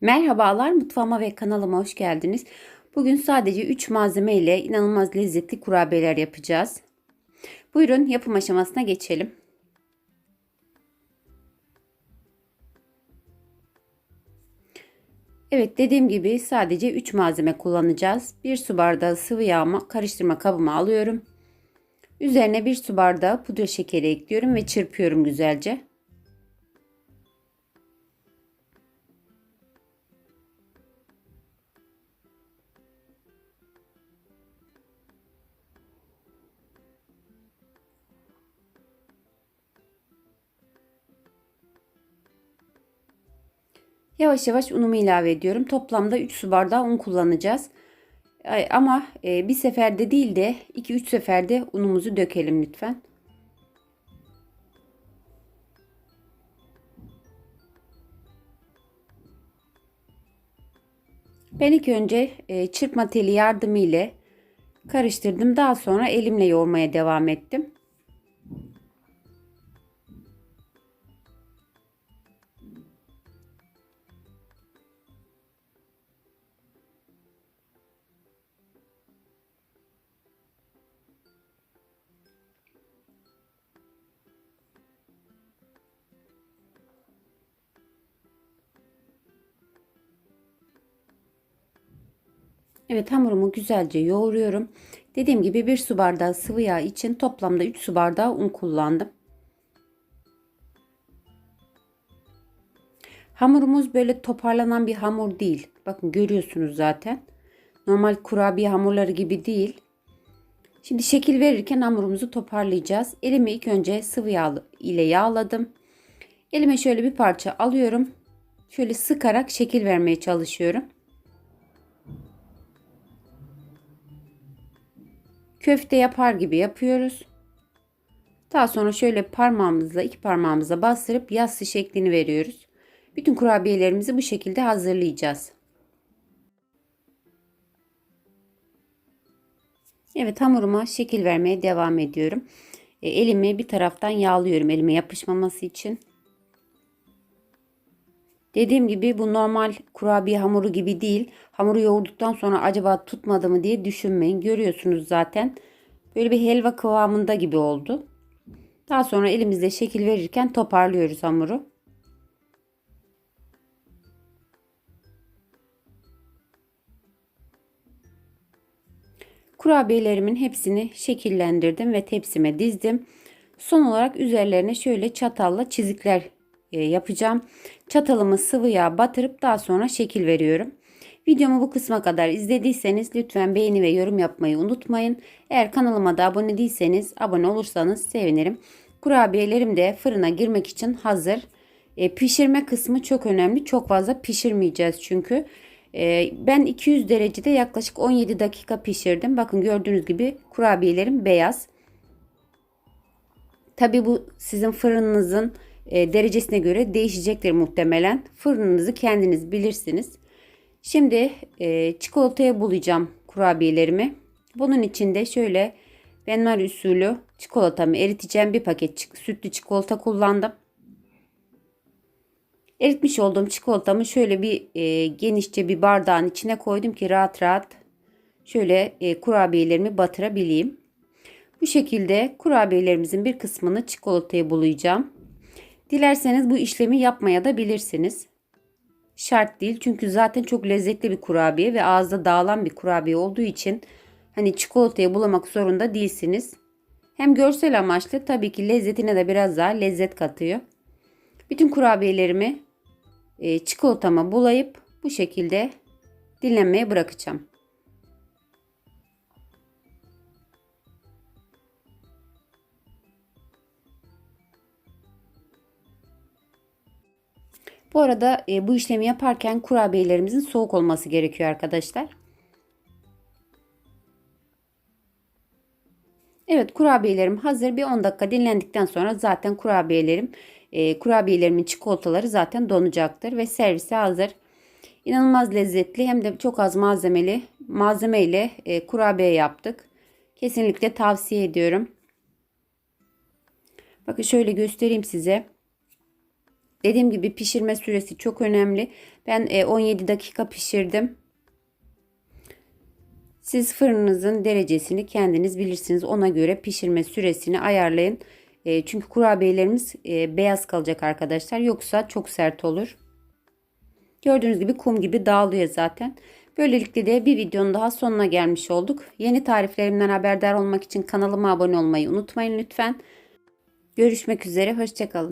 Merhabalar mutfağıma ve kanalıma hoş geldiniz. Bugün sadece 3 malzeme ile inanılmaz lezzetli kurabiyeler yapacağız. Buyurun yapım aşamasına geçelim. Evet dediğim gibi sadece 3 malzeme kullanacağız. 1 su bardağı sıvı yağ karıştırma kabıma alıyorum. Üzerine 1 su bardağı pudra şekeri ekliyorum ve çırpıyorum güzelce. Yavaş yavaş unumu ilave ediyorum. Toplamda 3 su bardağı un kullanacağız. Ama e, bir seferde değil de 2-3 seferde unumuzu dökelim lütfen. Ben ilk önce e, çırpma teli yardımı ile karıştırdım. Daha sonra elimle yoğurmaya devam ettim. Evet hamurumu güzelce yoğuruyorum. Dediğim gibi bir su bardağı sıvı yağ için toplamda 3 su bardağı un kullandım. Hamurumuz böyle toparlanan bir hamur değil. Bakın görüyorsunuz zaten. Normal kurabiye hamurları gibi değil. Şimdi şekil verirken hamurumuzu toparlayacağız. Elimi ilk önce sıvı yağ ile yağladım. Elime şöyle bir parça alıyorum. Şöyle sıkarak şekil vermeye çalışıyorum. Köfte yapar gibi yapıyoruz. Daha sonra şöyle parmağımızla iki parmağımıza bastırıp yassı şeklini veriyoruz. Bütün kurabiyelerimizi bu şekilde hazırlayacağız. Evet hamuruma şekil vermeye devam ediyorum. E, elimi bir taraftan yağlıyorum elime yapışmaması için. Dediğim gibi bu normal kurabiye hamuru gibi değil. Hamuru yoğurduktan sonra acaba tutmadı mı diye düşünmeyin. Görüyorsunuz zaten. Böyle bir helva kıvamında gibi oldu. Daha sonra elimizde şekil verirken toparlıyoruz hamuru. Kurabiyelerimin hepsini şekillendirdim ve tepsime dizdim. Son olarak üzerlerine şöyle çatalla çizikler yapacağım. Çatalımı sıvı yağ batırıp daha sonra şekil veriyorum. Videomu bu kısma kadar izlediyseniz lütfen beğeni ve yorum yapmayı unutmayın. Eğer kanalıma da abone değilseniz abone olursanız sevinirim. Kurabiyelerim de fırına girmek için hazır. E, pişirme kısmı çok önemli. Çok fazla pişirmeyeceğiz çünkü. E, ben 200 derecede yaklaşık 17 dakika pişirdim. Bakın gördüğünüz gibi kurabiyelerim beyaz. Tabi bu sizin fırınınızın e, derecesine göre değişecektir muhtemelen. Fırınınızı kendiniz bilirsiniz. Şimdi e, çikolataya bulayacağım kurabiyelerimi. Bunun için de şöyle benmar usulü çikolatamı eriteceğim. Bir paket sütlü çikolata kullandım. Eritmiş olduğum çikolatamı şöyle bir e, genişçe bir bardağın içine koydum ki rahat rahat şöyle e, kurabiyelerimi batırabileyim. Bu şekilde kurabiyelerimizin bir kısmını çikolataya bulayacağım. Dilerseniz bu işlemi yapmaya da bilirsiniz. Şart değil çünkü zaten çok lezzetli bir kurabiye ve ağızda dağılan bir kurabiye olduğu için hani çikolataya bulamak zorunda değilsiniz. Hem görsel amaçlı tabii ki lezzetine de biraz daha lezzet katıyor. Bütün kurabiyelerimi e, çikolatama bulayıp bu şekilde dinlenmeye bırakacağım. Bu arada e, bu işlemi yaparken kurabiyelerimizin soğuk olması gerekiyor arkadaşlar. Evet kurabiyelerim hazır. Bir 10 dakika dinlendikten sonra zaten kurabiyelerim e, kurabiyelerimin çikolataları zaten donacaktır ve servise hazır. İnanılmaz lezzetli hem de çok az malzemeli malzemeyle e, kurabiye yaptık. Kesinlikle tavsiye ediyorum. Bakın şöyle göstereyim size. Dediğim gibi pişirme süresi çok önemli. Ben e, 17 dakika pişirdim. Siz fırınınızın derecesini kendiniz bilirsiniz. Ona göre pişirme süresini ayarlayın. E, çünkü kurabiyelerimiz e, beyaz kalacak arkadaşlar. Yoksa çok sert olur. Gördüğünüz gibi kum gibi dağılıyor zaten. Böylelikle de bir videonun daha sonuna gelmiş olduk. Yeni tariflerimden haberdar olmak için kanalıma abone olmayı unutmayın lütfen. Görüşmek üzere, hoşçakalın.